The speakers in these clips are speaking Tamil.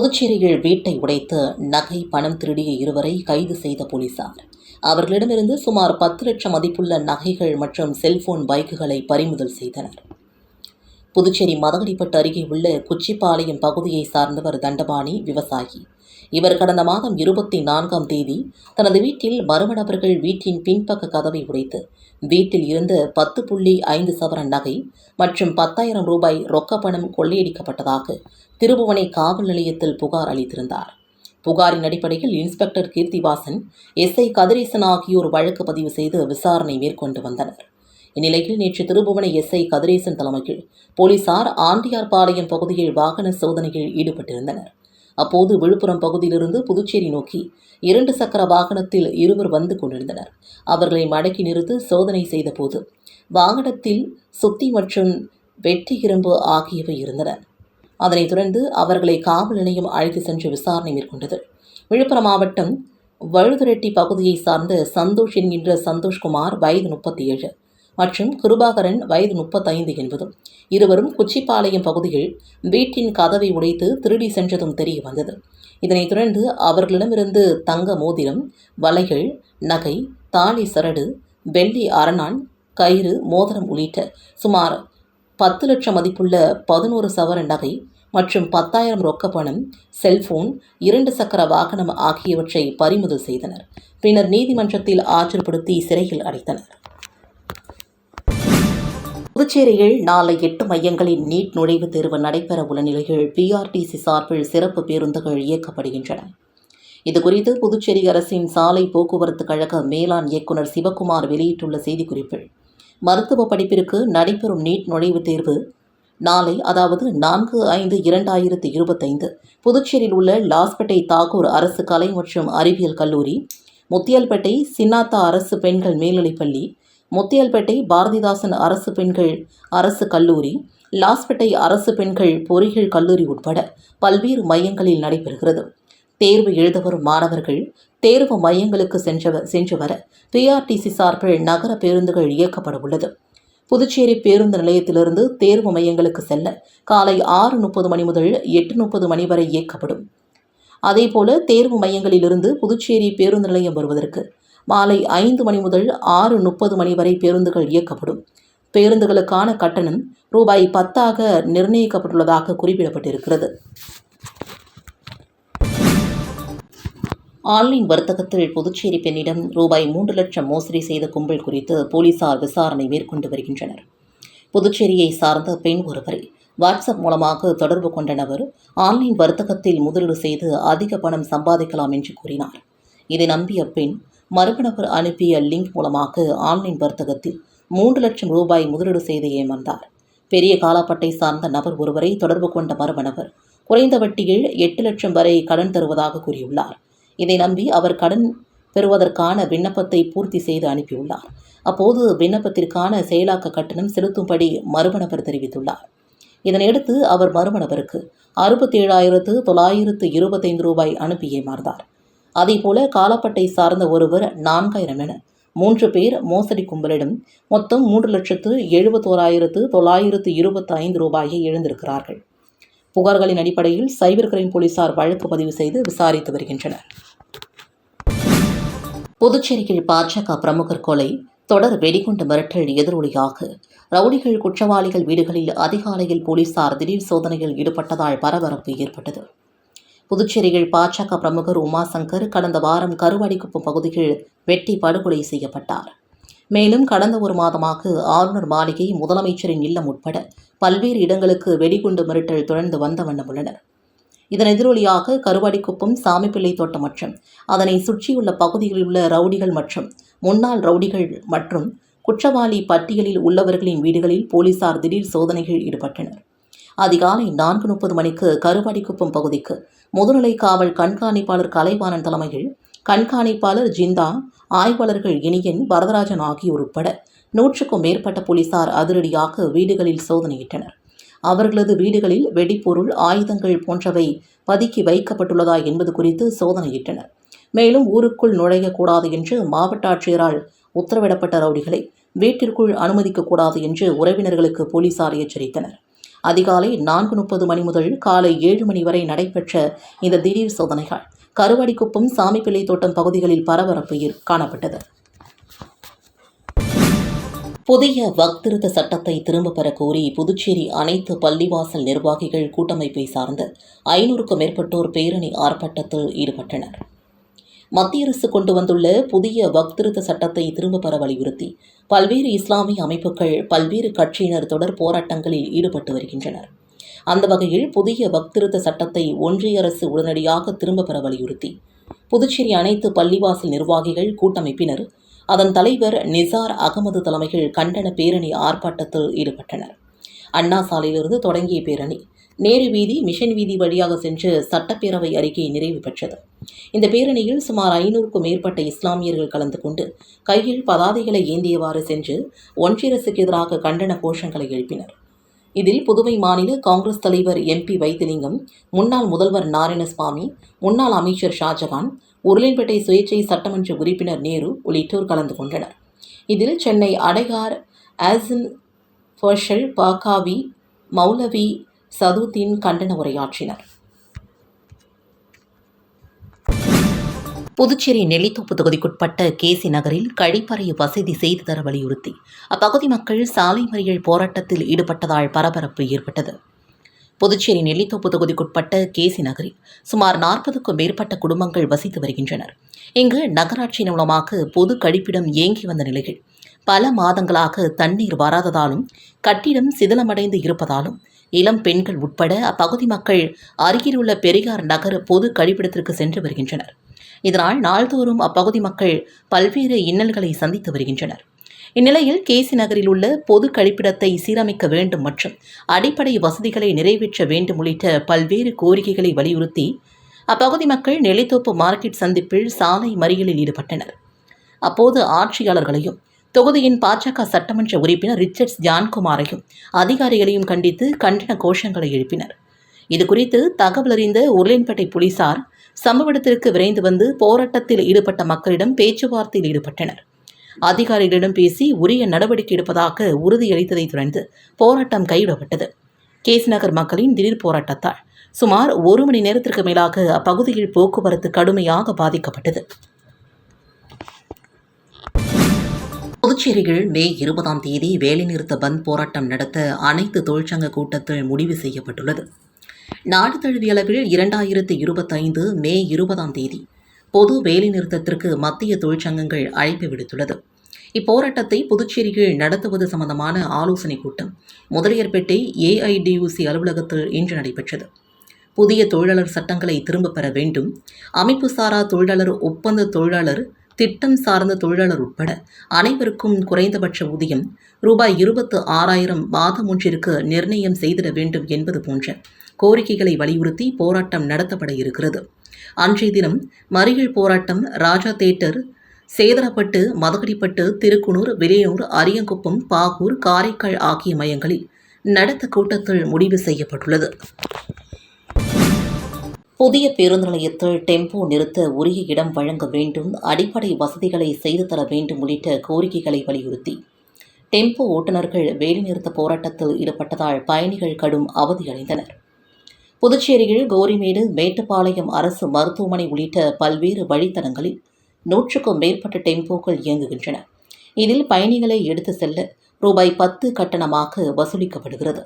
புதுச்சேரியில் வீட்டை உடைத்து நகை பணம் திருடிய இருவரை கைது செய்த போலீசார். அவர்களிடமிருந்து சுமார் பத்து லட்சம் மதிப்புள்ள நகைகள் மற்றும் செல்போன் பைக்குகளை பறிமுதல் செய்தனர். புதுச்சேரி மதகடிப்பட்டு அருகே உள்ள குச்சிப்பாளையம் பகுதியை சார்ந்தவர் தண்டபாணி விவசாயி. இவர் கடந்த மாதம் இருபத்தி நான்காம் தேதி தனது வீட்டில் மர்ம நபர்கள் வீட்டின் பின்பக்க கதவை உடைத்து வீட்டில் இருந்து பத்து புள்ளி ஐந்து சவரன் நகை மற்றும் பத்தாயிரம் ரூபாய் ரொக்க பணம் கொள்ளையடிக்கப்பட்டதாக திருபுவனை காவல் நிலையத்தில் புகார் அளித்திருந்தார். புகாரின் அடிப்படையில் இன்ஸ்பெக்டர் கீர்த்திவாசன் எஸ்ஐ கதிரேசன் ஆகியோர் வழக்கு பதிவு செய்து விசாரணை மேற்கொண்டு வந்தனர். இந்நிலையில் நேற்று திருபுவனை எஸ்ஐ கதிரேசன் தலைமையில் போலீசார் ஆண்டியார்பாளையம் பகுதியில் வாகன சோதனையில் ஈடுபட்டிருந்தனர். அப்போது விழுப்புரம் பகுதியிலிருந்து புதுச்சேரி நோக்கி இரண்டு சக்கர வாகனத்தில் இருவர் வந்து கொண்டிருந்தனர். அவர்களை மடக்கி நிறுத்து சோதனை செய்தபோது வாகனத்தில் சுத்தி மற்றும் வெட்டி இரும்பு ஆகியவை இருந்தன. அதனைத் தொடர்ந்து அவர்களை காவல் நிலையம் அழைத்து சென்று விசாரணை மேற்கொண்டது. விழுப்புரம் மாவட்டம் வழுதுரெட்டி பகுதியை சார்ந்த சந்தோஷ் என்கின்ற சந்தோஷ்குமார் வயது முப்பத்தி ஏழு மற்றும் கிருபாகரன் வயது முப்பத்தைந்து என்பதும் இருவரும் குச்சிப்பாளையம் பகுதியில் வீட்டின் கதவை உடைத்து திருடி சென்றதும் தெரிய வந்தது. இதனைத் தொடர்ந்து அவர்களிடமிருந்து தங்க மோதிரம் வலைகள் நகை தாலி சரடு வெள்ளி அரணான் கயிறு மோதிரம் உள்ளிட்ட சுமார் பத்து லட்சம் மதிப்புள்ள பதினோரு சவர நகை மற்றும் பத்தாயிரம் ரொக்க பணம் செல்போன் இரண்டு சக்கர வாகனம் ஆகியவற்றை பறிமுதல் செய்தனர். பின்னர் நீதிமன்றத்தில் ஆஜர்படுத்தி சிறையில் அடைத்தனர். புதுச்சேரியில் நாளை எட்டு மையங்களின் நீட் நுழைவுத் தேர்வு நடைபெற உள்ள நிலையில் பிஆர்டிசி சார்பில் சிறப்பு பேருந்துகள் இயக்கப்படுகின்றன. இதுகுறித்து புதுச்சேரி அரசின் சாலை போக்குவரத்து கழக மேலாண் இயக்குநர் சிவக்குமார் வெளியிட்டுள்ள செய்திக்குறிப்பில் மருத்துவ படிப்பிற்கு நடைபெறும் நீட் நுழைவுத் தேர்வு நாளை அதாவது நான்கு ஐந்து இரண்டாயிரத்து இருபத்தைந்து புதுச்சேரியில் உள்ள லாஸ்பேட்டை தாகூர் அரசு கலை மற்றும் அறிவியல் கல்லூரி முத்தியால்பேட்டை சின்னாத்தா அரசு பெண்கள் மேல்நிலைப்பள்ளி முத்தியல்பேட்டை பாரதிதாசன் அரசு பெண்கள் அரசு கல்லூரி லாஸ்பேட்டை அரசு பெண்கள் பொறியியல் கல்லூரி உட்பட பல்வேறு மையங்களில் நடைபெறுகிறது. தேர்வு எழுத வரும் மாணவர்கள் தேர்வு மையங்களுக்கு சென்றவர் சென்று வர பிஆர்டிசி சார்பில் நகர பேருந்துகள் இயக்கப்பட உள்ளது. புதுச்சேரி பேருந்து நிலையத்திலிருந்து தேர்வு மையங்களுக்கு செல்ல காலை ஆறு முப்பது மணி முதல் எட்டு முப்பது மணி வரை இயக்கப்படும். அதேபோல தேர்வு மையங்களிலிருந்து புதுச்சேரி பேருந்து நிலையம் வருவதற்கு மாலை ஐந்து மணி முதல் ஆறு முப்பது மணி வரை பேருந்துகள் இயக்கப்படும். பேருந்துகளுக்கான கட்டணம் ரூபாய் பத்தாக நிர்ணயிக்கப்பட்டுள்ளதாக குறிப்பிடப்பட்டிருக்கிறது. ஆன்லைன் வர்த்தகத்தில் புதுச்சேரி பெண்ணிடம் ரூபாய் மூன்று லட்சம் மோசடி செய்த கும்பல் குறித்து போலீசார் விசாரணை மேற்கொண்டு வருகின்றனர். புதுச்சேரியை சார்ந்த பெண் ஒருவரை வாட்ஸ்அப் மூலமாக தொடர்பு கொண்ட நபர் ஆன்லைன் வர்த்தகத்தில் முதலீடு செய்து அதிக பணம் சம்பாதிக்கலாம் என்று கூறினார். இதை நம்பிய பெண் மர்ம நபர் அனுப்பிய லிங்க் மூலமாக ஆன்லைன் வர்த்தகத்தில் மூன்று லட்சம் ரூபாய் முதலீடு செய்து ஏமாந்தார். பெரிய காலாப்பட்டை சார்ந்த நபர் ஒருவரை தொடர்பு கொண்ட மறுமணவர் நபர் குறைந்த வட்டியில் எட்டு லட்சம் வரை கடன் தருவதாக கூறியுள்ளார். இதை நம்பி அவர் கடன் பெறுவதற்கான விண்ணப்பத்தை பூர்த்தி செய்து அனுப்பியுள்ளார். அப்போது விண்ணப்பத்திற்கான செயலாக்க கட்டணம் செலுத்தும்படி மறுமணவர் தெரிவித்துள்ளார். இதனையடுத்து அவர் மறுமணவருக்கு நபருக்கு தொள்ளாயிரத்து இருபத்தைந்து ரூபாய் அனுப்பி ஏமாந்தார். அதேபோல காலாப்பட்டை சார்ந்த ஒருவர் நான்காயிரம் என மூன்று பேர் மோசடி கும்பலிடம் மொத்தம் மூன்று லட்சத்து எழுபத்தோராயிரத்து தொள்ளாயிரத்து இருபத்தி ஐந்து ரூபாயை எழுந்திருக்கிறார்கள் புகார்களின் அடிப்படையில் சைபர் கிரைம் போலீசார் வழக்கு பதிவு செய்து விசாரித்து வருகின்றனர். புதுச்சேரியில் பாஜக பிரமுகர் கொலை தொடர் வெடிகுண்டு மிரட்டல் எதிரொலியாக ரவுடிகள் குற்றவாளிகள் வீடுகளில் அதிகாலையில் போலீசார் திடீர் சோதனையில் ஈடுபட்டதால் பரபரப்பு ஏற்பட்டது. புதுச்சேரியில் பாஜக பிரமுகர் உமாசங்கர் கடந்த வாரம் கருவாடிக்குப்பம் பகுதியில் வெட்டி படுகொலை செய்யப்பட்டார். மேலும் கடந்த ஒரு மாதமாக ஆளுநர் மாளிகை முதலமைச்சரின் இல்லம் உட்பட பல்வேறு இடங்களுக்கு வெடிகுண்டு மிரட்டல் தொடர்ந்து வந்த வண்ணம் உள்ளனர். இதன் எதிரொலியாக கருவாடிக்குப்பம் சாமிப்பிள்ளை தோட்டம் மற்றும் அதனை சுற்றியுள்ள பகுதிகளில் உள்ள ரவுடிகள் மற்றும் முன்னாள் ரவுடிகள் மற்றும் குற்றவாளி பட்டியலில் உள்ளவர்களின் வீடுகளில் போலீசார் திடீர் சோதனைகள் ஈடுபட்டனர். அதிகாலை நான்கு முப்பது மணிக்கு கருவாடிக்குப்பம் பகுதிக்கு. முதுநிலை காவல் கண்காணிப்பாளர் கலைவாணன் தலைமையில் கண்காணிப்பாளர் ஜிந்தா ஆய்வாளர்கள் இனியன் வரதராஜன் ஆகியோர் உட்பட நூற்றுக்கும் மேற்பட்ட போலீசார் அதிரடியாக வீடுகளில் சோதனையிட்டனர். அவர்களது வீடுகளில் வெடிப்பொருள் ஆயுதங்கள் போன்றவை பதுக்கி வைக்கப்பட்டுள்ளதா என்பது குறித்து சோதனையிட்டனர். மேலும் ஊருக்குள் நுழையக்கூடாது என்று மாவட்ட ஆட்சியரால் உத்தரவிடப்பட்ட ரவுடிகளை வீட்டிற்குள் அனுமதிக்கக்கூடாது என்று உறவினர்களுக்கு போலீசார் எச்சரித்தனர். அதிகாலை நான்கு முப்பது மணி முதல் காலை ஏழு மணி வரை நடைபெற்ற இந்த திடீர் சோதனைகள் கருவாடிக்குப்பம் சாமிப்பிள்ளை தோட்டம் பகுதிகளில் பரபரப்பு காணப்பட்டது. புதிய வக்திருத்த சட்டத்தை திரும்பப் பெற கோரி புதுச்சேரி அனைத்து பள்ளிவாசல் நிர்வாகிகள் கூட்டமைப்பை சார்ந்த ஐநூறுக்கும் மேற்பட்டோர் பேரணி ஆர்ப்பாட்டத்தில் ஈடுபட்டனர். மத்திய அரசு கொண்டு வந்துள்ள புதிய வக்திருத்த சட்டத்தை திரும்ப பெற வலியுறுத்தி பல்வேறு இஸ்லாமிய அமைப்புகள் பல்வேறு கட்சியினர் தொடர் போராட்டங்களில் ஈடுபட்டு வருகின்றனர். அந்த வகையில் புதிய வக்திருத்த சட்டத்தை ஒன்றிய அரசு உடனடியாக திரும்பப் பெற வலியுறுத்தி புதுச்சேரி அனைத்து பள்ளிவாசல் நிர்வாகிகள் கூட்டமைப்பினர் அதன் தலைவர் நிசார் அகமது தலைமையில் கண்டன பேரணி ஆர்ப்பாட்டத்தில் ஈடுபட்டனர். அண்ணா சாலையிலிருந்து தொடங்கிய பேரணி நேரு வீதி மிஷன் வீதி வழியாக சென்று சட்டப்பேரவை அறிக்கை நிறைவு பெற்றது. இந்த பேரணியில் சுமார் ஐநூறுக்கும் மேற்பட்ட இஸ்லாமியர்கள் கலந்து கொண்டு கையில் பதாதைகளை ஏந்தியவாறு சென்று ஒன்றியரசுக்கு எதிராக கண்டன கோஷங்களை எழுப்பினர். இதில் புதுவை மாநில காங்கிரஸ் தலைவர் எம்பி வைத்திலிங்கம் முன்னாள் முதல்வர் நாராயணசுவாமி முன்னாள் அமைச்சர் ஷாஜகான் உருளைப்பேட்டை சுயேட்சை சட்டமன்ற உறுப்பினர் நேரு உள்ளிட்டோர் கலந்து கொண்டனர். இதில் சென்னை அடையார் ஆசின் ஃபர்ஷல் பாக்காவி மௌலவி சதுதீன் கண்டன உரையாற்றினர். புதுச்சேரி நெல்லித்தோப்பு தொகுதிக்குட்பட்ட கேசி நகரில் கழிப்பறை வசதி செய்து தர வலியுறுத்தி அப்பகுதி மக்கள் சாலை மறியல் போராட்டத்தில் ஈடுபட்டதால் பரபரப்பு ஏற்பட்டது. புதுச்சேரி நெல்லித்தோப்பு தொகுதிக்குட்பட்ட கேசி நகரில் சுமார் நாற்பதுக்கும் மேற்பட்ட குடும்பங்கள் வசித்து வருகின்றனர். இங்கு நகராட்சியின் மூலமாக பொது கழிப்பிடம் இயங்கி வந்த நிலையில் பல மாதங்களாக தண்ணீர் வராததாலும் கட்டிடம் சிதிலமடைந்து இருப்பதாலும் இளம் பெண்கள் உட்பட அப்பகுதி மக்கள் அருகிலுள்ள பெரியார் நகர பொது கழிப்பிடத்திற்கு சென்று வருகின்றனர். இதனால் நாள்தோறும் அப்பகுதி மக்கள் பல்வேறு இன்னல்களை சந்தித்து வருகின்றனர். இந்நிலையில் கேசி நகரில் உள்ள பொது கழிப்பிடத்தை சீரமைக்க வேண்டும் மற்றும் அடிப்படை வசதிகளை நிறைவேற்ற வேண்டும் உள்ளிட்ட பல்வேறு கோரிக்கைகளை வலியுறுத்தி அப்பகுதி மக்கள் நெல்லித்தோப்பு மார்க்கெட் சந்திப்பில் சாலை மறியலில் ஈடுபட்டனர். அப்போது ஆட்சியாளர்களையும் தொகுதியின் பாஜக சட்டமன்ற உறுப்பினர் ரிச்சர்ட்ஸ் ஜான்குமாரையும் அதிகாரிகளையும் கண்டித்து கண்டன கோஷங்களை எழுப்பினர். இதுகுறித்து தகவல் அறிந்த உருளையன்பேட்டை போலீசார் சம்பவ இடத்திற்கு விரைந்து வந்து போராட்டத்தில் ஈடுபட்ட மக்களிடம் பேச்சுவார்த்தையில் ஈடுபட்டனர். அதிகாரிகளிடம் பேசி உரிய நடவடிக்கை எடுப்பதாக உறுதியளித்ததைத் தொடர்ந்து போராட்டம் கைவிடப்பட்டது. கேஸ் நகர் மக்களின் திடீர் போராட்டத்தால் சுமார் ஒரு மணி நேரத்திற்கு மேலாக அப்பகுதியில் போக்குவரத்து கடுமையாக பாதிக்கப்பட்டது. புதுச்சேரியில் மே இருபதாம் தேதி வேலைநிறுத்த பந்த் போராட்டம் நடத்த அனைத்து தொழிற்சங்க கூட்டத்தில் முடிவு செய்யப்பட்டுள்ளது. நாடு தழுவிய அளவில் இரண்டாயிரத்து இருபத்தைந்து மே இருபதாம் தேதி பொது வேலைநிறுத்தத்திற்கு மத்திய தொழிற்சங்கங்கள் அழைப்பு விடுத்துள்ளது. இப்போராட்டத்தை புதுச்சேரியில் நடத்துவது சம்பந்தமான ஆலோசனைக் கூட்டம் முதலியார்பேட்டை ஏஐடியூசி அலுவலகத்தில் இன்று நடைபெற்றது. புதிய தொழிலாளர் சட்டங்களை திரும்பப் பெற வேண்டும். அமைப்பு சாரா தொழிலாளர் ஒப்பந்த தொழிலாளர் திட்டம் சார்ந்த தொழிலாளர் உட்பட அனைவருக்கும் குறைந்தபட்ச ஊதியம் ரூபாய் இருபத்து ஆறாயிரம் மாதம் ஒன்றிற்கு நிர்ணயம் செய்திட வேண்டும் என்பது போன்ற கோரிக்கைகளை வலியுறுத்தி போராட்டம் நடத்தப்பட இருக்கிறது. அன்றைய தினம் மறியல் போராட்டம் ராஜா தேட்டர் சேதரப்பட்டு மதகடிப்பட்டு திருக்குனூர் விலையூர் அரியங்குப்பம் பாகூர் காரைக்கால் ஆகிய மையங்களில் நடத்த கூட்டத்தில் முடிவு செய்யப்பட்டுள்ளது. புதிய பேருந்து நிலையத்தில் டெம்போ நிறுத்த உரிய இடம் வழங்க வேண்டும் அடிப்படை வசதிகளை செய்து தர வேண்டும் உள்ளிட்ட கோரிக்கைகளை வலியுறுத்தி. டெம்போ ஓட்டுநர்கள் வேலைநிறுத்த போராட்டத்தில் ஈடுபட்டதால் பயணிகள் கடும் அவதியடைந்தனர். புதுச்சேரியில் கோரிமேடு மேட்டுப்பாளையம் அரசு மருத்துவமனை உள்ளிட்ட பல்வேறு வழித்தடங்களில் நூற்றுக்கும் மேற்பட்ட டெம்போக்கள் இயங்குகின்றன. இதில் பயணிகளை எடுத்து செல்ல ரூபாய் பத்து கட்டணமாக வசூலிக்கப்படுகிறது.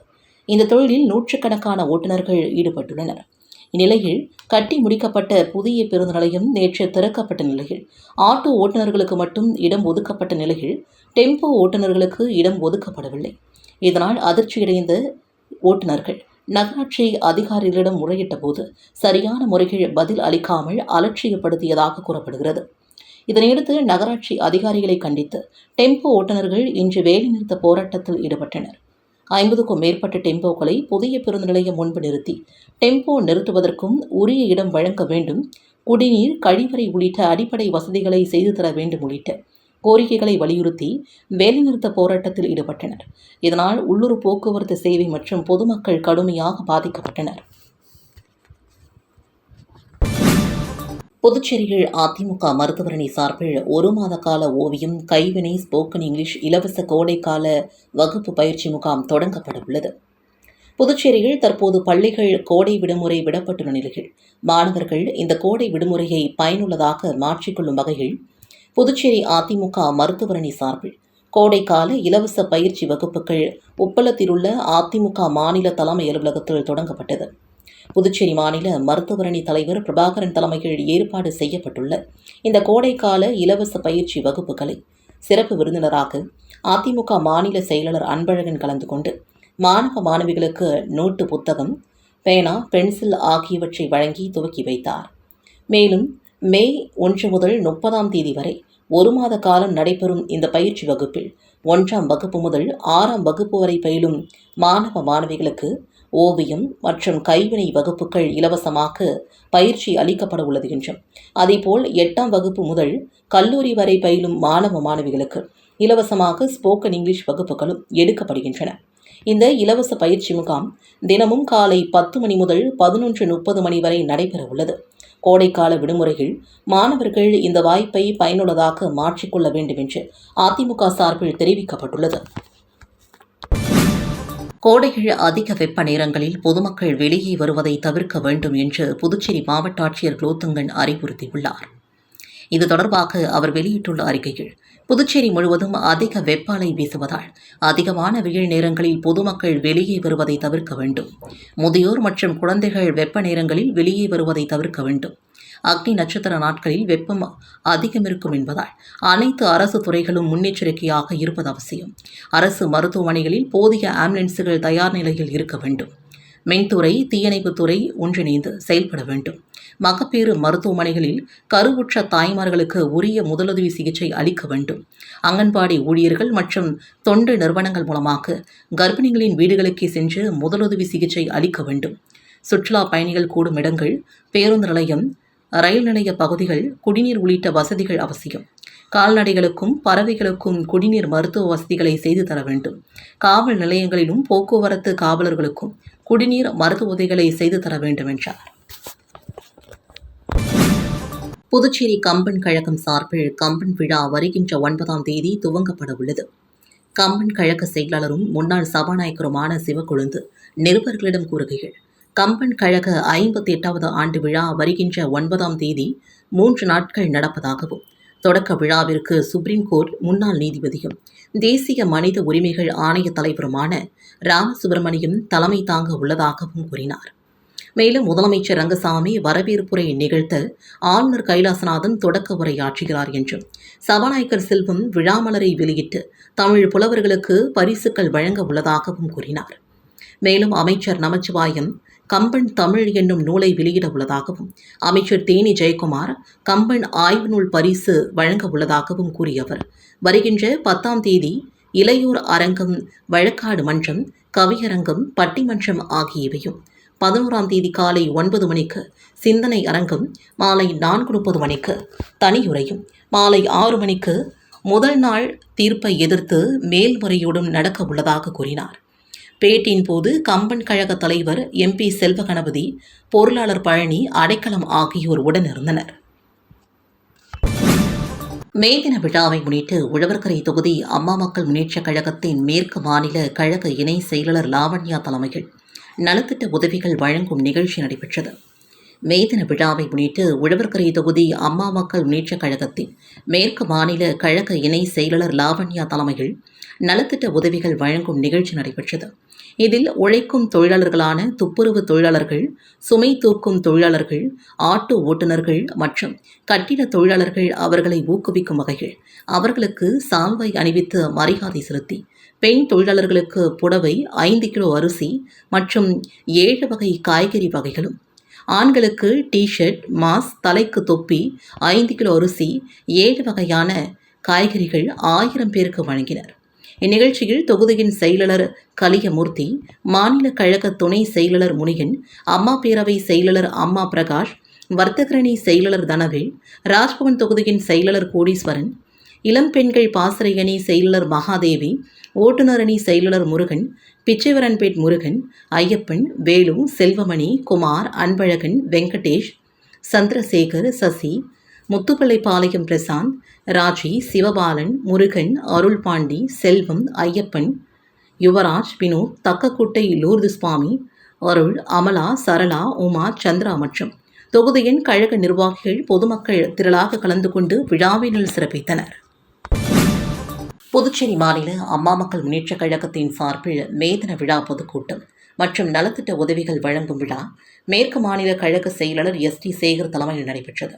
இந்த தொழிலில் நூற்றுக்கணக்கான ஓட்டுநர்கள் ஈடுபட்டுள்ளனர். இந்நிலையில் கட்டி முடிக்கப்பட்ட புதிய பேருந்து நிலையம் நேற்று திறக்கப்பட்ட நிலையில் ஆட்டோ ஓட்டுநர்களுக்கு மட்டும் இடம் ஒதுக்கப்பட்ட நிலையில் டெம்போ ஓட்டுநர்களுக்கு இடம் ஒதுக்கப்படவில்லை. இதனால் அதிர்ச்சியடைந்த ஓட்டுநர்கள் நகராட்சி அதிகாரிகளிடம் முறையிட்ட போது சரியான முறையில் பதில் அளிக்காமல் அலட்சியப்படுத்தியதாக கூறப்படுகிறது. இதனையடுத்து நகராட்சி அதிகாரிகளை கண்டித்து டெம்போ ஓட்டுநர்கள் இன்று வேலைநிறுத்த போராட்டத்தில் ஈடுபட்டனர். ஐம்பதுக்கும் மேற்பட்ட டெம்போக்களை புதிய பேருந்து நிலையம் முன்பு நிறுத்தி டெம்போ நிறுத்துவதற்கும் உரிய இடம் வழங்க வேண்டும் குடிநீர் கழிவறை உள்ளிட்ட அடிப்படை வசதிகளை செய்து தர வேண்டும் உள்ளிட்ட கோரிக்கைகளை வலியுறுத்தி வேலைநிறுத்த போராட்டத்தில் ஈடுபட்டனர். இதனால் உள்ளூர் போக்குவரத்து சேவை மற்றும் பொதுமக்கள் கடுமையாக பாதிக்கப்பட்டனர். புதுச்சேரியில் அதிமுக மருத்துவரணி சார்பில் ஒரு மாத கால ஓவியம் கைவினை ஸ்போக்கன் இங்கிலீஷ் இலவச கோடைக்கால வகுப்பு பயிற்சி முகாம் தொடங்கப்பட உள்ளது புதுச்சேரியில் தற்போது பள்ளிகள் கோடை விடுமுறை விடப்பட்டுள்ள நிலையில் மாணவர்கள் இந்த கோடை விடுமுறையை பயனுள்ளதாக மாற்றிக்கொள்ளும் வகையில் புதுச்சேரி அதிமுக மருத்துவரணி சார்பில் கோடைக்கால இலவச பயிற்சி வகுப்புகள் உப்பளத்திலுள்ள அதிமுக மாநில தலைமை அலுவலகத்தில் தொடங்கப்பட்டது. புதுச்சேரி மாநில மருத்துவரணி தலைவர் பிரபாகரன் தலைமையில் ஏற்பாடு செய்யப்பட்டுள்ள இந்த கோடைக்கால இலவச பயிற்சி வகுப்புகளை சிறப்பு விருந்தினராக அதிமுக மாநில செயலாளர் அன்பழகன் கலந்து கொண்டு மாணவ மாணவிகளுக்கு நோட்டு புத்தகம் பேனா பென்சில் ஆகியவற்றை வழங்கி துவக்கி வைத்தார். மேலும் மே ஒன்று முதல் முப்பதாம் தேதி வரை ஒரு மாத காலம் நடைபெறும் இந்த பயிற்சி வகுப்பில் ஒன்றாம் வகுப்பு முதல் ஆறாம் வகுப்பு வரை பயிலும் மாணவ மாணவிகளுக்கு ஓவியம் மற்றும் கைவினை வகுப்புகள் இலவசமாக பயிற்சி அளிக்கப்பட உள்ளது என்றும். அதேபோல் எட்டாம் வகுப்பு முதல் கல்லூரி வரை பயிலும் மாணவ மாணவிகளுக்கு இலவசமாக ஸ்போக்கன் இங்கிலீஷ் வகுப்புகளும் எடுக்கப்படுகின்றன. இந்த இலவச பயிற்சி முகாம் தினமும் காலை பத்து மணி முதல் பதினொன்று முப்பது மணி வரை நடைபெற உள்ளது. கோடைக்கால விடுமுறையில் மாணவர்கள் இந்த வாய்ப்பை பயனுள்ளதாக மாற்றிக்கொள்ள வேண்டும் என்று அதிமுக சார்பில் தெரிவிக்கப்பட்டுள்ளது. கோடையில் அதிக வெப்ப நேரங்களில் பொதுமக்கள் வெளியே வருவதை தவிர்க்க வேண்டும் என்று புதுச்சேரி மாவட்ட ஆட்சியர் குலோத்துங்கன் அறிவுறுத்தியுள்ளார். இது தொடர்பாக அவர் வெளியிட்டுள்ள அறிக்கையில் புதுச்சேரி முழுவதும் அதிக வெப்ப அலை வீசுவதால் அதிகமான வெயில் நேரங்களில் பொதுமக்கள் வெளியே வருவதை தவிர்க்க வேண்டும். முதியோர் மற்றும் குழந்தைகள் வெப்ப நேரங்களில் வெளியே வருவதை தவிர்க்க வேண்டும். அக்னி நட்சத்திர நாட்களில் வெப்பம் அதிகம் இருக்கும் என்பதால் அனைத்து அரசு துறைகளும் முன்னெச்சரிக்கையாக இருப்பது அவசியம். அரசு மருத்துவமனைகளில் போதிய ஆம்புலன்ஸுகள் தயார் நிலையில் இருக்க வேண்டும். மின்துறை தீயணைப்புத்துறை ஒன்றிணைந்து செயல்பட வேண்டும். மகப்பேறு மருத்துவமனைகளில் கருவுற்ற தாய்மார்களுக்கு உரிய முதலுதவி சிகிச்சை அளிக்க வேண்டும். அங்கன்வாடி ஊழியர்கள் மற்றும் தொண்டு நிறுவனங்கள் மூலமாக கர்ப்பிணிகளின் வீடுகளுக்கே சென்று முதலுதவி சிகிச்சை அளிக்க வேண்டும். சுற்றுலா பயணிகள் கூடும் இடங்கள் பேருந்து நிலையம் ரயில் நிலைய பகுதிகள் குடிநீர் உள்ளிட்ட வசதிகள் அவசியம். கால்நடைகளுக்கும் பறவைகளுக்கும் குடிநீர் மருத்துவ வசதிகளை செய்து தர வேண்டும். காவல் நிலையங்களிலும் போக்குவரத்து காவலர்களுக்கும் குடிநீர் மருத்துவ உதவிகளை செய்து தர வேண்டும் என்றார். புதுச்சேரி கம்பன் கழகம் சார்பில் கம்பன் விழா வருகின்ற ஒன்பதாம் தேதி துவங்கப்பட உள்ளது. கம்பன் கழக செயலாளரும் முன்னாள் சபாநாயகருமான சிவக்கொழுந்து நிருபர்களிடம் கூறுகையில் கம்பன் கழக ஐம்பத்தி எட்டாவது ஆண்டு விழா வருகின்ற ஒன்பதாம் தேதி மூன்று நாட்கள் நடப்பதாகவும் தொடக்க விழாவிற்கு சுப்ரீம் கோர்ட் முன்னாள் நீதிபதியும் தேசிய மனித உரிமைகள் ஆணைய தலைவருமான ராமசுப்பிரமணியம் தலைமை தாங்க உள்ளதாகவும் கூறினார். மேலும் முதலமைச்சர் ரங்கசாமி வரவேற்புரை நிகழ்த்த ஆளுநர் கைலாசநாதன் தொடக்க உரையாற்றுகிறார் என்றும் சபாநாயகர் செல்வம் விழாமலரை வெளியிட்டு தமிழ் புலவர்களுக்கு பரிசுகள் வழங்க உள்ளதாகவும் கூறினார். மேலும் அமைச்சர் நமச்சிவாயம் கம்பன் தமிழ் என்னும் நூலை வெளியிட உள்ளதாகவும் அமைச்சர் தேனி ஜெயக்குமார் கம்பன் ஆய்வு நூல் பரிசு வழங்க உள்ளதாகவும் கூறியவர். வருகின்ற பத்தாம் தேதி இளையூர் அரங்கம் வழக்காடு மன்றம் கவியரங்கம் பட்டிமன்றம் ஆகியவையும் பதினோராம் தேதி காலை ஒன்பது மணிக்கு சிந்தனை அரங்கம் மாலை நான்கு முப்பது மணிக்கு தனியுரையும் மாலை ஆறு மணிக்கு முதல் நாள் தீர்ப்பை எதிர்த்து மேல்முறையோடும் நடக்க உள்ளதாக கூறினார். பேட்டியின் போது கம்பன் கழக தலைவர் எம்பி செல்வ கணபதி பொருளாளர் பழனி அடைக்கலம் ஆகியோர் உடனிருந்தனர் மே தின விழாவை முன்னிட்டு உழவர்கரை தொகுதி அம்மா மக்கள் முன்னேற்றக் கழகத்தின் மேற்கு மாநில கழக இணை செயலாளர் லாவண்யா தலைமையில் நலத்திட்ட உதவிகள் வழங்கும் நிகழ்ச்சி நடைபெற்றது. மே தின விழாவை முன்னிட்டு உழவர்கரை தொகுதி அம்மா மக்கள் முன்னேற்றக் கழகத்தின் மேற்கு மாநில கழக இணை செயலாளர் லாவண்யா தலைமையில் நலத்திட்ட உதவிகள் வழங்கும் நிகழ்ச்சி நடைபெற்றது. இதில் உழைக்கும் தொழிலாளர்களான துப்புரவு தொழிலாளர்கள் சுமை தூக்கும் தொழிலாளர்கள் ஆட்டு ஓட்டுநர்கள் மற்றும் கட்டிட தொழிலாளர்கள் அவர்களை ஊக்குவிக்கும் வகையில் அவர்களுக்கு சால்வை அணிவித்து மரியாதை செலுத்தி பெண் தொழிலாளர்களுக்கு புடவை ஐந்து கிலோ அரிசி மற்றும் ஏழு வகை காய்கறி வகைகளும் ஆண்களுக்கு டிஷர்ட் மாஸ் தலைக்கு தொப்பி ஐந்து கிலோ அரிசி ஏழு வகையான காய்கறிகள் ஆயிரம் பேருக்கு வழங்கினர். இந்நிகழ்ச்சியில் தொகுதியின் செயலாளர் கலியமூர்த்தி மாநில கழக துணை செயலாளர் முனியன் அம்மா பேரவை செயலாளர் அம்மா பிரகாஷ் வர்த்தகரணி செயலாளர் தனவேல் ராஜ்பவன் தொகுதியின் செயலாளர் கோடீஸ்வரன் இளம் பெண்கள் பாசறை அணி செயலாளர் மகாதேவி ஓட்டுநர் அணி செயலாளர் முருகன் பிச்சைவரன்பேட் முருகன் ஐயப்பன் வேலு செல்வமணி குமார் அன்பழகன் வெங்கடேஷ் சந்திரசேகர் சசி முத்துப்பிள்ளைப்பாளையம் பிரசாந்த் ராஜி சிவபாலன் முருகன் அருள்பாண்டி செல்வம் ஐயப்பன் யுவராஜ் வினோத் தக்கக்குட்டை லூர்து சுவாமி அருள் அமலா சரளா உமா சந்திரா மற்றும் தொகுதியின் கழக நிர்வாகிகள் பொதுமக்கள் திரளாக கலந்து கொண்டு விழாவினில் சிறப்பித்தனர். புதுச்சேரி மாநில அம்மா மக்கள் முன்னேற்றக் கழகத்தின் சார்பில் மேதன விழா பொதுக்கூட்டம் மற்றும் நலத்திட்ட உதவிகள் வழங்கும் விழா மேற்கு மாநில கழக செயலாளர் எஸ் டி சேகர் தலைமையில் நடைபெற்றது.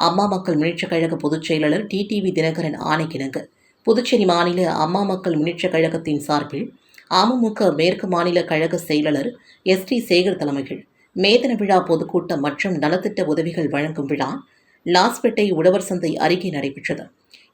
அம்மா மக்கள் முன்னேற்றக் கழக பொதுச் செயலாளர் டிடிவி தினகரன் ஆணைக்கிணங்க. புதுச்சேரி மாநில அம்மா மக்கள் முன்னேற்றக் கழகத்தின் சார்பில் அமமுக மேற்கு மாநில கழக செயலாளர் எஸ். டி. சேகர் தலைமையில் மேதன விழா பொதுக்கூட்டம் மற்றும் நலத்திட்ட உதவிகள் வழங்கும் விழா லாஸ்பேட்டை உழவர் சந்தை அருகே நடைபெற்றது.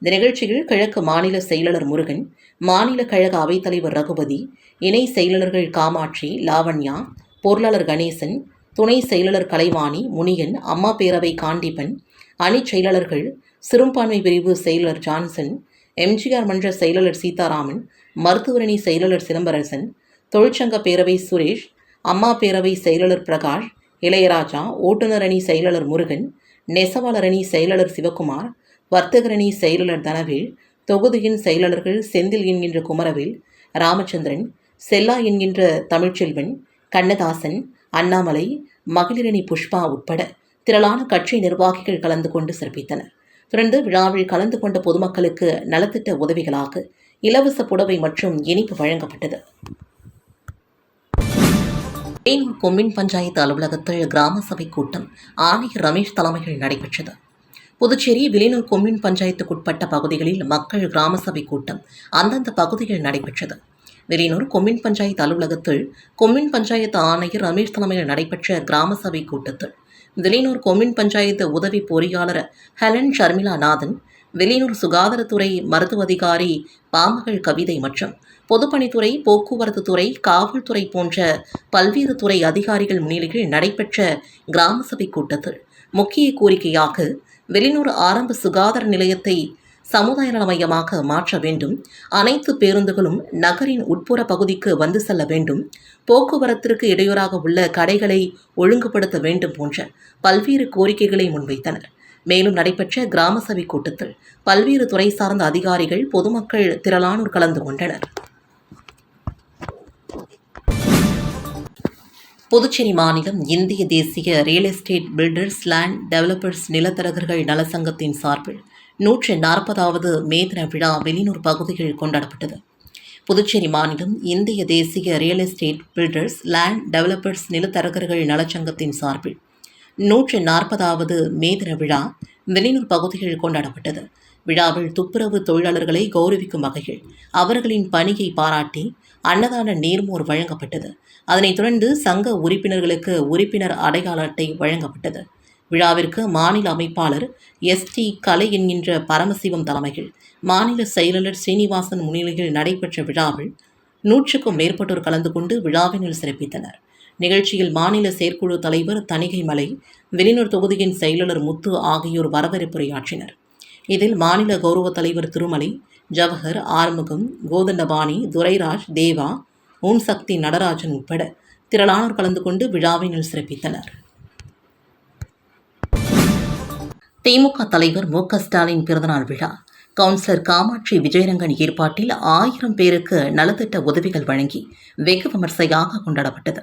இந்த நிகழ்ச்சியில் கிழக்கு மாநில செயலாளர் முருகன் மாநில கழக அவைத்தலைவர் ரகுபதி இணை செயலாளர்கள் காமாட்சி லாவண்யா பொருளாளர் கணேசன் துணை செயலாளர் கலைவாணி முனியன் அம்மா பேரவை காண்டிபன் அணிச் செயலாளர்கள் சிறுபான்மை பிரிவு செயலர் ஜான்சன் எம்ஜிஆர் மன்ற செயலாளர் சீதாராமன் மருத்துவரணி செயலாளர் சிதம்பரசன் தொழிற்சங்க பேரவை சுரேஷ் அம்மா பேரவை செயலாளர் பிரகாஷ் இளையராஜா ஓட்டுநர் அணி செயலாளர் முருகன் நெசவாளர் அணி செயலாளர் சிவகுமார் வர்த்தகரணி செயலாளர் தனவேல் தொகுதியின் செயலாளர்கள் செந்தில் என்கின்ற குமரவேல் ராமச்சந்திரன் செல்லா என்கின்ற தமிழ்ச்செல்வன் கண்ணதாசன் அண்ணாமலை மகளிரணி புஷ்பா உட்பட திரளான கட்சி நிர்வாகிகள் கலந்து கொண்டு சிறப்பித்தனர். தொடர்ந்து விழாவில் கலந்து கொண்ட பொதுமக்களுக்கு நலத்திட்ட உதவிகளாக இலவச புடவை மற்றும் இனிப்பு வழங்கப்பட்டது. வேலூர் கொம்மின் பஞ்சாயத்து அலுவலகத்தில் கிராம சபை கூட்டம் ஆணையர் ரமேஷ் தலைமையில் நடைபெற்றது. புதுச்சேரி விலினூர் கொம்யூன் பஞ்சாயத்துக்குட்பட்ட பகுதிகளில் மக்கள் கிராம சபை கூட்டம் அந்தந்த பகுதியில் நடைபெற்றது. விலினூர் கொம்யூன் பஞ்சாயத்து அலுவலகத்தில் கொம்யூன் பஞ்சாயத்து ஆணையர் ரமேஷ் தலைமையில் நடைபெற்ற கிராம சபை கூட்டத்தில் வெளியூர் கொம்யூன் பஞ்சாயத்து உதவி பொறியாளர் ஹெலன் ஷர்மிளா நாதன் வெளியூர் சுகாதாரத்துறை மருத்துவ அதிகாரி பாமகள் கவிதை மற்றும் பொதுப்பணித்துறை போக்குவரத்து துறை காவல்துறை போன்ற பல்வேறு துறை அதிகாரிகள் முன்னிலையில் நடைபெற்ற கிராம சபை கூட்டத்தில் முக்கிய கோரிக்கையாக வெளியூர் ஆரம்ப சுகாதார நிலையத்தை சமுதாய நலமயமாக மாற்ற வேண்டும். அனைத்து பேருந்துகளும் நகரின் உட்புற பகுதிக்கு வந்து செல்ல வேண்டும். போக்குவரத்திற்கு இடையூறாக உள்ள கடைகளை ஒழுங்குபடுத்த வேண்டும் போன்ற பல்வேறு கோரிக்கைகளை முன்வைத்தனர். மேலும் நடைபெற்ற கிராம சபை கூட்டத்தில் பல்வேறு துறை சார்ந்த அதிகாரிகள் பொதுமக்கள் திரளானோர் கலந்து கொண்டனர். புதுச்சேரி மாநிலம் இந்திய தேசிய real estate builders land developers நிலத்தரகர்கள் நலசங்கத்தின் சார்பில் நூற்று நாற்பதாவது மேதின விழா வெளியூர் பகுதியில் கொண்டாடப்பட்டது. புதுச்சேரி மாநிலம் இந்திய தேசிய real estate builders land developers நிலத்தரகர்கள் நலச்சங்கத்தின் சார்பில் நூற்று நாற்பதாவது மேதின விழா வெளியூர் பகுதியில் கொண்டாடப்பட்டது. விழாவில் துப்புரவு தொழிலாளர்களை கௌரவிக்கும் வகையில் அவர்களின் பணியை பாராட்டி அன்னதான நீர்மோர் வழங்கப்பட்டது. அதனைத் தொடர்ந்து சங்க உறுப்பினர்களுக்கு உறுப்பினர் அடையாள அட்டை வழங்கப்பட்டது. விழாவிற்கு மாநில அமைப்பாளர் எஸ் டி கலை என்கின்ற பரமசிவம் தலைமையில் மாநில செயலாளர் ஸ்ரீனிவாசன் முன்னிலையில் நடைபெற்ற விழாவில் நூற்றுக்கும் மேற்பட்டோர் கலந்து கொண்டு விழாவினில் சிறப்பித்தனர். நிகழ்ச்சியில் மாநில செயற்குழு தலைவர் தணிகை மலை வெளிநூர் தொகுதியின் செயலாளர் முத்து ஆகியோர் வரவேற்புரையாற்றினர் இதில் மாநில கௌரவ தலைவர் திருமலை ஜவஹர் ஆறுமுகம் கோதண்டபாணி துரைராஜ் தேவா ஓம் சக்தி நடராஜன் உட்பட திரளானோர் கலந்து கொண்டு விழாவினில் சிறப்பித்தனர். திமுக தலைவர் மு ஸ்டாலின் பிறந்தநாள் விழா. கவுன்சிலர் காமாட்சி விஜயரங்கன் ஏற்பாட்டில் ஆயிரம் பேருக்கு நலத்திட்ட உதவிகள் வழங்கி வெகு விமர்சையாக கொண்டாடப்பட்டது.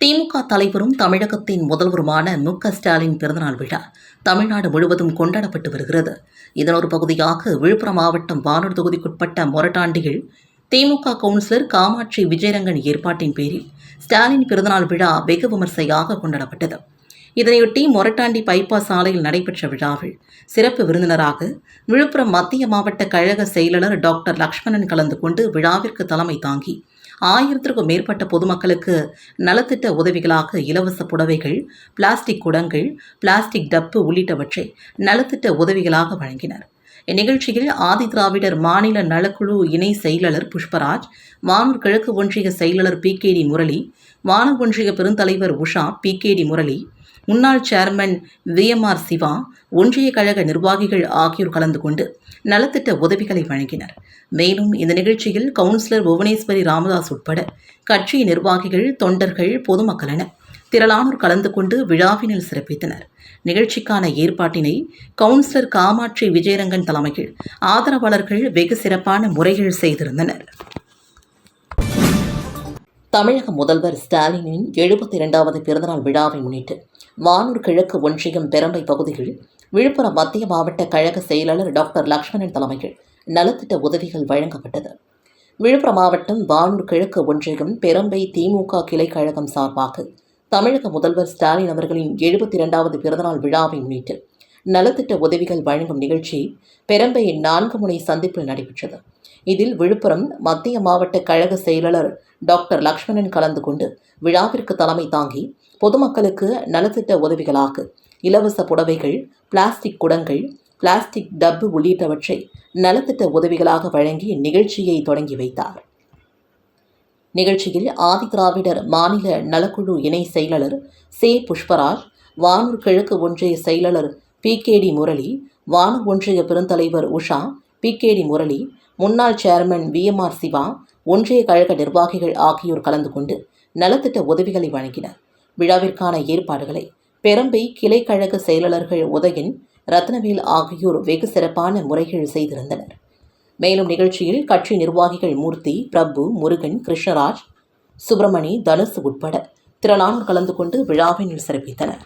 திமுக தலைவரும் தமிழகத்தின் முதல்வருமான மு ஸ்டாலின் பிறந்தநாள் விழா தமிழ்நாடு முழுவதும் கொண்டாடப்பட்டு வருகிறது. இதன் ஒரு பகுதியாக விழுப்புரம் மாவட்டம் வானூர் தொகுதிக்குட்பட்ட மொரட்டாண்டியில் திமுக கவுன்சிலர் காமாட்சி விஜயரங்கன் ஏற்பாட்டின் பேரில் ஸ்டாலின் பிறந்தநாள் விழா வெகு விமர்சையாக கொண்டாடப்பட்டது. இதனையொட்டி மொரட்டாண்டி பைபாஸ் சாலையில் நடைபெற்ற விழாவில் சிறப்பு விருந்தினராக விழுப்புரம் மத்திய மாவட்ட கழக செயலாளர் டாக்டர் லக்ஷ்மணன் கலந்து கொண்டு விழாவிற்கு தலைமை தாங்கி ஆயிரத்திற்கும் மேற்பட்ட பொதுமக்களுக்கு நலத்திட்ட உதவிகளாக இலவச புடவைகள் பிளாஸ்டிக் குடங்கள் பிளாஸ்டிக் டப்பு உள்ளிட்டவற்றை நலத்திட்ட உதவிகளாக வழங்கினர். இந்நிகழ்ச்சியில் ஆதி திராவிடர் மாநில நலக்குழு இணை செயலாளர் புஷ்பராஜ் வானூர் கிழக்கு ஒன்றிய செயலாளர் P K T Murali Vanur ஒன்றிய பெருந்தலைவர் Usha P K T Murali முன்னாள் சேர்மன் விஎம்ஆர் சிவா ஒன்றிய கழக நிர்வாகிகள் ஆகியோர் கலந்து கொண்டு நலத்திட்ட உதவிகளை வழங்கினர். மேலும் இந்த நிகழ்ச்சியில் கவுன்சிலர் புவனேஸ்வரி ராமதாஸ் உட்பட கட்சி நிர்வாகிகள் தொண்டர்கள் பொதுமக்கள் என திரளானோர் கலந்து கொண்டு விழாவினில் சிறப்பித்தனர். நிகழ்ச்சிக்கான ஏற்பாட்டினை கவுன்சிலர் காமாட்சி விஜயரங்கன் தலைமையில் ஆதரவாளர்கள் வெகு சிறப்பான முறைகள் செய்திருந்தனர். தமிழக முதல்வர் ஸ்டாலினின் எழுபத்தி இரண்டாவது பிறந்தநாள் விழாவை முன்னிட்டு வானூர் கிழக்கு ஒன்றியம் பெரம்பை பகுதியில் விழுப்புரம் மத்திய மாவட்ட கழக செயலாளர் டாக்டர் லக்ஷ்மணன் தலைமையில் நலத்திட்ட உதவிகள் வழங்கப்பட்டது. விழுப்புரம் மாவட்டம் வானூர் கிழக்கு ஒன்றியம் பெரம்பை திமுக கிளை கழகம் சார்பாக தமிழக முதல்வர் ஸ்டாலின் அவர்களின் எழுபத்தி இரண்டாவது பிறந்தநாள் விழாவை முன்னிட்டு நலத்திட்ட உதவிகள் வழங்கும் நிகழ்ச்சி பெரம்பையின் நான்கு முனை சந்திப்பில் நடைபெற்றது. இதில் விழுப்புரம் மத்திய மாவட்ட கழக செயலாளர் டாக்டர் லக்ஷ்மணன் கலந்து கொண்டு விழாவிற்கு தலைமை தாங்கி பொதுமக்களுக்கு நலத்திட்ட உதவிகளாக இலவச புடவைகள் பிளாஸ்டிக் குடங்கள் பிளாஸ்டிக் டப்பு உள்ளிட்டவற்றை நலத்திட்ட உதவிகளாக வழங்கி நிகழ்ச்சியை தொடங்கி வைத்தார். நிகழ்ச்சியில் ஆதிதிராவிடர் மாநில நலக்குழு இணை செயலாளர் சே. புஷ்பராஜ் வானூர் கிழக்கு ஒன்றிய செயலாளர் P. K. T. Murali Vanur ஒன்றிய பெருந்தலைவர் Usha P. K. T. Murali முன்னாள் chairman V. M. R. Siva ஒன்றிய கழக நிர்வாகிகள் ஆகியோர் கலந்து கொண்டு நலத்திட்ட உதவிகளை வழங்கினர். விழாவிற்கான ஏற்பாடுகளை பெரம்பை கிளை கழக செயலாளர்கள் உதயன் ரத்னவேல் ஆகியோர் வெகு சிறப்பான முறைகள் செய்திருந்தனர். மேலும் நிகழ்ச்சியில் கட்சி நிர்வாகிகள் மூர்த்தி பிரபு முருகன் கிருஷ்ணராஜ் சுப்பிரமணி தனுசு உட்பட திரளானோர் கலந்து கொண்டு விழாவினில் சிறப்பித்தனர்.